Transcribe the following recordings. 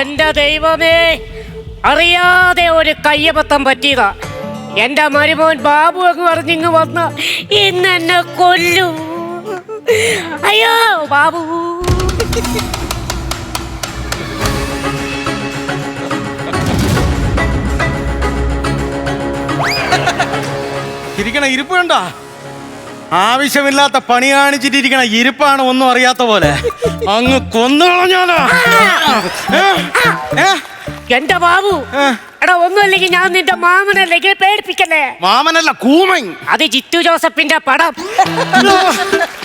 എന്റെ ദൈവമേ അറിയാതെ ഒരു കയ്യബത്തം പറ്റിയതാ. എന്റെ മരുമോൻ ബാബു അങ്ങ് പറഞ്ഞിങ്ങ് വന്ന് ഇന്നെന്നെ കൊല്ലു. അയ്യോ ബാബു. ഇരിക്കണ ഇരിപ്പ് കണ്ട ആവശ്യമില്ലാത്ത പണി കാണിച്ചിട്ടിരിക്കണ ഇരിപ്പാണ് ഒന്നും അറിയാത്ത പോലെ. അങ്ങ് കൊന്നു കളഞ്ഞാലോ? ഏ? എന്റെ ബാബു? എടാ ഒന്നുമില്ലെങ്കിൽ ഞാൻ നിന്റെ മാമനല്ലെങ്കിൽ പേടിപ്പിക്കല്ലേ? മാമനല്ല കൂമൻ. അത് ജിത്തു ജോസഫിന്റെ പടം.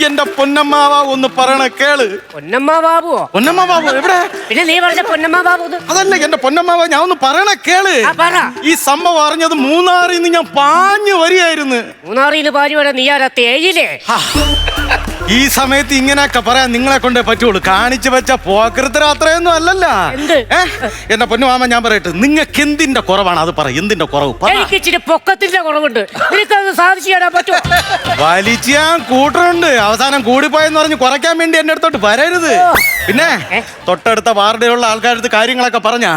എന്റെ പൊന്നമ്മാവ ഒന്ന് പറയണ കേൾ. പൊന്നമ്മ ബാബുവോ? പൊന്നമ്മ ബാബു എവിടെ? പിന്നെ നീ പറഞ്ഞ പൊന്നമ്മ ബാബു? അതല്ല എന്റെ പൊന്നമ്മാവ ഞാൻ ഒന്ന് പറയണ കേൾ. ആ, പറ. ഈ സംഭവം അറിഞ്ഞത് മൂന്നാറിൽ നിന്ന് ഞാൻ പാഞ്ഞു വരികയായിരുന്നു. മൂന്നാറിയിൽ പാരിയുടെ നീ ആരാ തേയിലേ. ഈ സമയത്ത് ഇങ്ങനെയൊക്കെ പറയാൻ നിങ്ങളെ കൊണ്ടേ പറ്റുള്ളൂ. കാണിച്ചു വെച്ച പോക്കൃത്തിന് അത്രയൊന്നും അല്ലല്ല? എന്റെ പൊന്നുമാമ ഞാൻ പറയട്ടെ. നിങ്ങൾക്ക് എന്തിന്റെ കുറവാണ്? അത് പറ എന്തിന്റെ കുറവ്? പൊക്കത്തിന്റെ കുറവുണ്ട്. വലിച്ച് ഞാൻ കൂട്ടുന്നുണ്ട് അവസാനം കൂടിപ്പോയെന്ന് പറഞ്ഞ് കുറയ്ക്കാൻ വേണ്ടി എന്റെ അടുത്തോട്ട് വരരുത്. പിന്നെ തൊട്ടടുത്ത വാർഡിലുള്ള ആൾക്കാരുടെ കാര്യങ്ങളൊക്കെ പറഞ്ഞാ?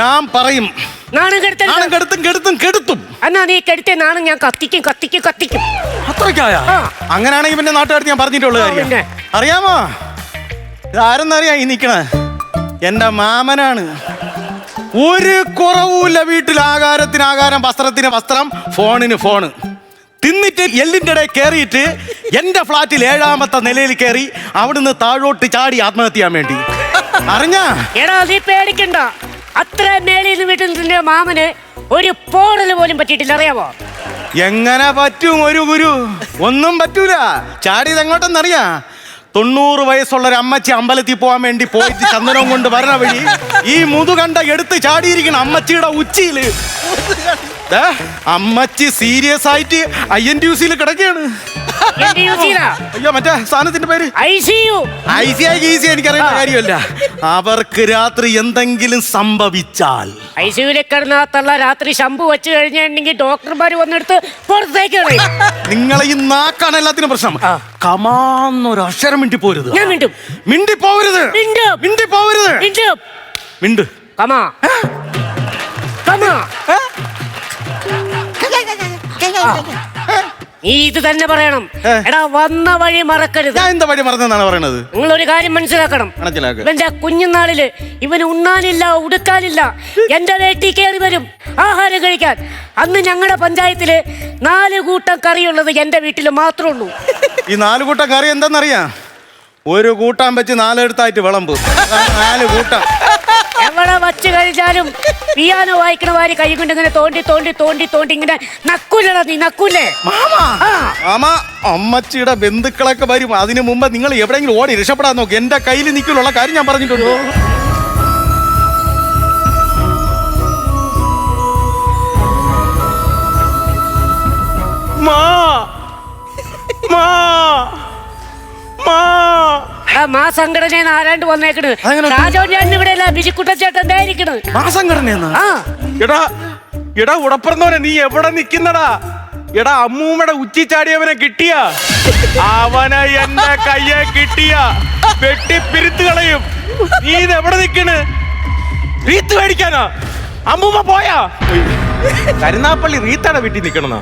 ഞാൻ പറയും. നാണം കെടുത്തരുത്. നാണം കെടുത്തും കെടുത്തും കെടുത്തും. എന്നാ നീ കെടുത്തേ നാണം ഞാൻ കത്തിക്കും കത്തിക്കും കത്തിക്കും. അത്രയ്ക്കായ? ആ. അങ്ങനെയാണെങ്കിൽ പിന്നെ നാട്ടുകാർ ഞാൻ പറഞ്ഞിട്ടുള്ള ആ, കാര്യം. അറിയാമോ? ഇതാരെന്നറിയാ ഈ നിക്കണ? എന്റെ മാമനാണ്. ഒരു കുറവുമില്ല വീട്ടിൽ. ആകാരത്തിന് ആകാരം വസ്ത്രത്തിന് വസ്ത്രം ഫോണിന് ഫോണ്. തിന്നിട്ട് എല്ലിന്റെ ഇടയിൽ കയറിയിട്ട് എന്റെ ഫ്ലാറ്റിൽ ഏഴാമത്തെ നിലയിൽ കയറി അവിടുന്ന് താഴോട്ട് ചാടി ആത്മഹത്യ ചെയ്യാൻ വേണ്ടി. അറിഞ്ഞാ? എടാ നീ പേടിക്കണ്ട. അത്ര മേളിൽ നിന്ന് വീട്ടിൽ നിന്റെ മാമന് ഒരു പോടൽ പോലും പറ്റിയിട്ടില്ല അറിയാമോ? എങ്ങനെ പറ്റും ഒരു ഗുരു? ഒന്നും പറ്റൂല. ചാടിയത് എങ്ങോട്ടെന്നറിയാ തൊണ്ണൂറ് വയസ്സുള്ള ഒരു അമ്മച്ചി അമ്പലത്തിൽ പോകാൻ വേണ്ടി പോയിട്ട് ചന്ദനവും കൊണ്ട് വരണ വഴി ഈ മുതുകണ്ട എടുത്ത് ചാടിയിരിക്കണം അമ്മച്ചിയുടെ ഉച്ചിയിൽ. അമ്മച്ചി സീരിയസ് ആയിട്ട് ഐ എൻ ടി യു സിയിൽ കിടക്കുകയാണ്. അയ്യോ മറ്റേ സാധനത്തിന്റെ പേര്? I C U. സി ആയി ഈസി എനിക്കറിയുന്ന കാര്യമല്ല. അവർക്ക് രാത്രി എന്തെങ്കിലും സംഭവിച്ചാൽ ഐ സി യുവിൽ കിടന്ന ആ തള്ള രാത്രി ശമ്പു വെച്ച് കഴിഞ്ഞിട്ടുണ്ടെങ്കിൽ ഡോക്ടർമാർ വന്നെടുത്ത് പുറത്തേക്ക് കളയും. നിങ്ങളെ ഈ നാക്കാണ് എല്ലാത്തിനും പ്രശ്നം. കമാന്നൊരു അക്ഷരം മിണ്ടി പോരുത്. ഞാൻ മിണ്ടും. മിണ്ടി പോവരുത്. മിണ്ടും. മിണ്ടി പോവരുത്. മിണ്ടും. മിണ്ട്. കമാ. കമാ. നീ ഇത് തന്നെ പറയണം. എടാ വന്ന വഴി മറക്കരുത്. ഞാൻ എന്താ വഴി മറന്നെന്നാണ് പറയണത്? നിങ്ങൾ ഒരു കാര്യം മനസ്സിലാക്കണം. എന്റെ കുഞ്ഞുനാളിൽ ഇവന് ഉണ്ണാനില്ല ഉടുക്കാനില്ല എന്റെ വീട്ടിൽ കയറി വരും ആഹാരം കഴിക്കാൻ. അന്ന് ഞങ്ങളുടെ പഞ്ചായത്തിൽ നാല് കൂട്ടം കറിയുള്ളത് എന്റെ വീട്ടിൽ മാത്രമേ ഉള്ളൂ. ഈ നാല് കൂട്ടം കറി എന്താന്നറിയാ? ഒരു കൂട്ടാൻ വെച്ച് നാലെടുത്തായിട്ട് വിളമ്പ്. നാല് കൂട്ടം. എവിടെ വച്ച് കഴിച്ചാലും പിയാനോ വായിക്കണ വാരി കൈ കൊണ്ട് ഇങ്ങനെ തോണ്ടി തോണ്ടി തോണ്ടി തോണ്ടി ഇങ്ങനെ നക്കൂലടാ നീ നക്കൂലേ? മാമ. അമ്മച്ചിയുടെ ബന്ധുക്കളൊക്കെ വരും. അതിനു മുമ്പ് നിങ്ങൾ എവിടെയെങ്കിലും ഓടി രക്ഷപ്പെടാൻ നോക്ക്. എന്റെ കയ്യിൽ നിൽക്കുള്ള കാര്യം ഞാൻ പറഞ്ഞിട്ടുണ്ട്. മാ. മാ സംഘടന ആരാണ്ട് വന്നേക്കണ്? രാജോൻ ചേട്ടൻ ഇവിടെ അല്ല ബിജിക്കുട്ടൻ ചേട്ടൻ സംഘടനയെന്നാ ആ. എടാ എടാ ഉടപ്പറന്നവനെ നീ എവിടെ നിക്കുന്നടാ? എടാ അമ്മൂമ്മയുടെ ഉച്ചി ചാടിയവനെ കിട്ടിയ? അവനെ എന്റെ കയ്യെ കിട്ടിയ. വെട്ടി പിരുത്ത് കളയും. നീ ഇത് എവിടെ നിക്കണ്? റീത്ത് മേടിക്കാനാ? അമ്മൂമ്മ പോയാ? കരുനാപ്പള്ളി റീത്താണ് വീട്ടിൽ നിക്കണെന്നാ